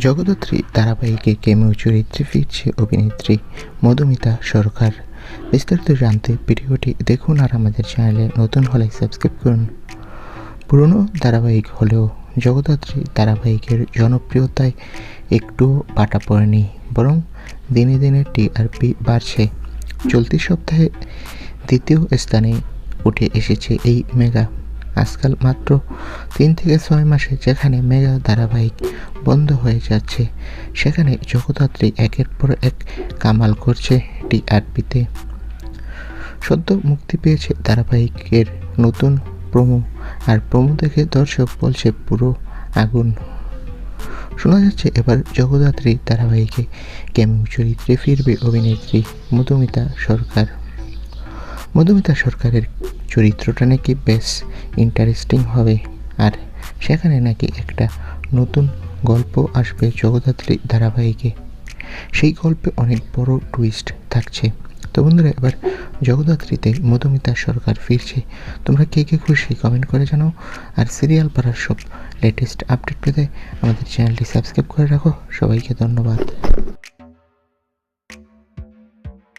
জগদ্ধাত্রী ধারাবাহিকে কেমিও চরিত্রে ফিরছে অভিনেত্রী মধুমিতা সরকার। বিস্তারিত জানতে ভিডিওটি দেখুন আর আমাদের চ্যানেলে নতুন হলে সাবস্ক্রাইব করুন। পুরনো ধারাবাহিক হলেও জগদ্ধাত্রী ধারাবাহিকের জনপ্রিয়তায় একটু পাটা পড়েনি, বরং দিনে দিনে টিআরপি বাড়ছে। চলতি সপ্তাহে দ্বিতীয় স্থানে উঠে এসেছে এই মেগা। আজকাল মাত্র তিন থেকে ছয় মাসে যেখানে মেগা ধারাবাহিক বন্ধ হয়ে যাচ্ছে, সেখানে জগদ্ধাত্রী একের পর এক কামাল করছে টিআরপিতে। সদ্য মুক্তি পেয়েছে ধারাবাহিকের নতুন প্রোমো, আর প্রোমো দেখে দর্শক বলছে পুরো আগুন। শোনা যাচ্ছে এবার জগদ্ধাত্রী ধারাবাহিকে কেমিও চরিত্রে ফিরবে অভিনেত্রী মধুমিতা সরকার। মধুমিতা সরকারের চরিত্রটা নাকি বেশ ইন্টারেস্টিং হবে। আর সেখানে নাকি একটা নতুন গল্প আসবে জগদ্ধাত্রী ধারাবাহিকে। সেই গল্পে অনেক বড় টুইস্ট থাকছে। তো বন্ধুরা, এবার জগদ্ধাত্রীতে মধুমিতা সরকার ফিরছে। তোমরা কে কে খুশি কমেন্ট করে জানাও। আর সিরিয়াল পাড়ার সব লেটেস্ট আপডেট পেতে আমাদের চ্যানেলটি সাবস্ক্রাইব করে রাখো। সবাইকে ধন্যবাদ।